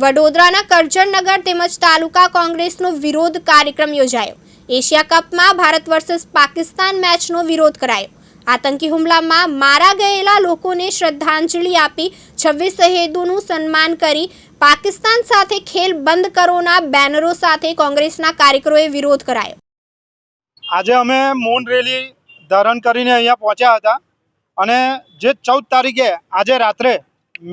વડોદરાના કરજણનગર તેમજ તાલુકા કોંગ્રેસનો વિરોધ કાર્યક્રમ યોજાયો. એશિયા કપમાં ભારત વર્સેસ પાકિસ્તાન મેચનો વિરોધ કરાયો. આતંકી હુમલામાં મારા ગયેલા લોકોને શ્રદ્ધાંજલિ આપી છવ્વીસ શહેદોનું સન્માન કરી પાકિસ્તાન સાથે ખેલ બંધ કરોના બેનરો સાથે કોંગ્રેસના કાર્યકરોએ વિરોધ કરાયો. આજે અમે મૌન રેલી ધારણ કરીને અહીંયા પહોંચ્યા હતા અને જે ચૌદ તારીખે આજે રાત્રે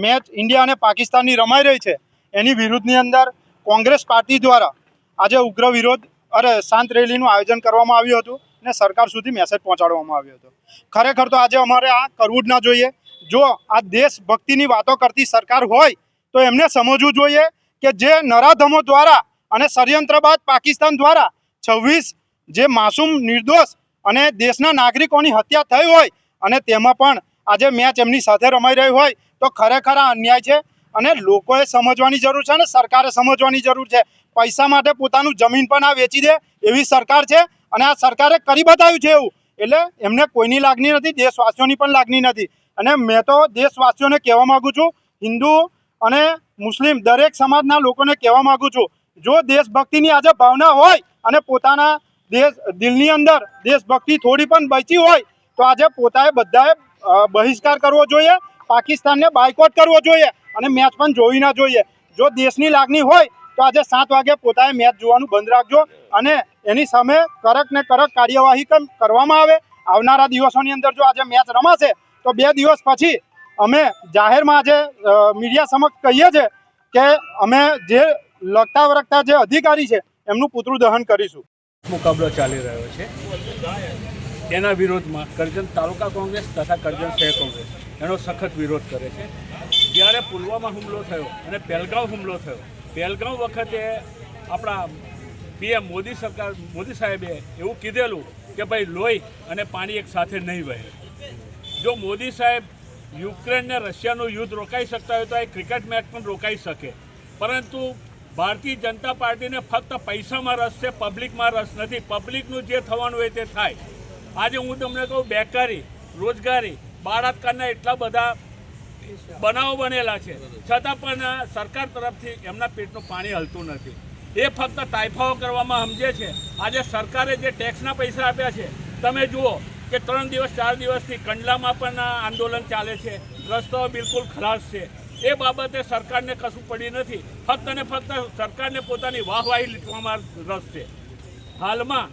મેચ ઇન્ડિયા અને પાકિસ્તાનની રમાઈ રહી છે એની વિરુદ્ધની અંદર કોંગ્રેસ પાર્ટી દ્વારા આજે ઉગ્ર વિરોધ અરે શાંત રેલીનું આયોજન કરવામાં આવ્યું હતું અને સરકાર સુધી મેસેજ પહોંચાડવામાં આવ્યો હતો. ખરેખર તો આજે અમારે આ કરવું જ ના જોઈએ. જો આ દેશભક્તિની વાતો કરતી સરકાર હોય, તો એમને સમજવું જોઈએ કે જે નરાધમો દ્વારા અને ષડયંત્ર બાદ પાકિસ્તાન દ્વારા છવ્વીસ જે માસૂમ નિર્દોષ અને દેશના નાગરિકોની હત્યા થઈ હોય અને તેમાં પણ આજે મેચ એમની સાથે રમાઈ રહી હોય, તો ખરેખર આ અન્યાય છે. અને લોકોએ સમજવાની જરૂર છે અને સરકારે સમજવાની જરૂર છે. પૈસા માટે પોતાનું જમીન પણ આ વેચી દે એવી સરકાર છે અને આ સરકારે કરી બતાવ્યું છે એવું. એટલે એમને કોઈની લાગણી નથી, દેશવાસીઓની પણ લાગણી નથી. અને મેં તો દેશવાસીઓને કહેવા માગું છું, હિન્દુ અને મુસ્લિમ દરેક સમાજના લોકોને કહેવા માગું છું, જો દેશભક્તિની આજે ભાવના હોય અને પોતાના દેશ, દિલની અંદર દેશભક્તિ થોડી પણ બચી હોય, તો આજે પોતાએ બધાએ બહિષ્કાર કરવો જોઈએ પાકિસ્તાનને બાયકોટ કરવો જોઈએ અને મેચ પણ જોવી ના જોઈએ. જો દેશની લાગણી હોય તો આજે સાત વાગે પોતાએ મેચ જોવાનું બંધ રાખજો અને એની સામે કડક ને કડક કાર્યવાહી કરવામાં આવે. આવનારા દિવસોની અંદર જો આજે મેચ રમાશે, તો બે દિવસ પછી અમે જાહેરમાં આજે મીડિયા સમક્ષ કહીએ છીએ કે અમે જે લગતા વરગતા જે અધિકારી છે, એમનું પુતળું દહન કરીશું. મુકાબલો ચાલી રહ્યો છે. એના વિરોધમાં કરજણ તાલુકા કોંગ્રેસ તથા કરજણ શહેર કોંગ્રેસ એનો સખત વિરોધ કરે છે. જ્યારે પુલવામા હુમલો થયો અને પહેલગાંવ હુમલો થયો પહેલગાંવ વખતે આપણા પીએમ મોદી સરકાર, મોદી સાહેબે એવું કીધેલું કે ભાઈ લોહી અને પાણી એક સાથે નહીં વહે. જો મોદી સાહેબ યુક્રેન ને રશિયાનું યુદ્ધ રોકાઈ શકતા હોય તો એ ક્રિકેટ મેચ પણ રોકાઈ શકે. પરંતુ ભારતીય જનતા પાર્ટીને ફક્ત પૈસામાં રસ છે, પબ્લિકમાં રસ નથી. પબ્લિકનું જે થવાનું હોય તે થાય. આજે હું તમને કહું, બેકારી, રોજગારી બાળાત્કારના એટલા બધા બનાવો બનેલા છે. છતાં પણ સરકાર તરફથી એમના પેટનું પાણી હલતું નથી. એ ફક્ત તાઇફાઓ કરવામાં સમજે છે. આજે સરકારે જે ટેક્સના પૈસા આપ્યા છે, તમે જુઓ કે ત્રણ દિવસ, ચાર દિવસથી કંડલામાં પણ આંદોલન ચાલે છે. રસ્તાઓ બિલકુલ ખલાસ છે. એ બાબતે સરકારને કશું પડી નથી. ફક્ત ને ફક્ત સરકારને પોતાની વાહવાહી લીટવામાં રસ છે. હાલમાં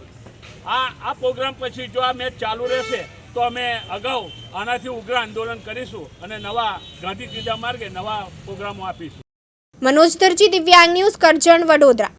આ આ પ્રોગ્રામ પછી જો આ મેચ ચાલુ રહેશે, તો અમે અગાઉ આનાથી ઉગ્ર આંદોલન કરીશું અને નવા ગાંધી ત્રીજા માર્ગે નવા પ્રોગ્રામો આપીશું. મનોજ દરજી, દિવ્યાંગ ન્યૂઝ કરજણ, વડોદરા.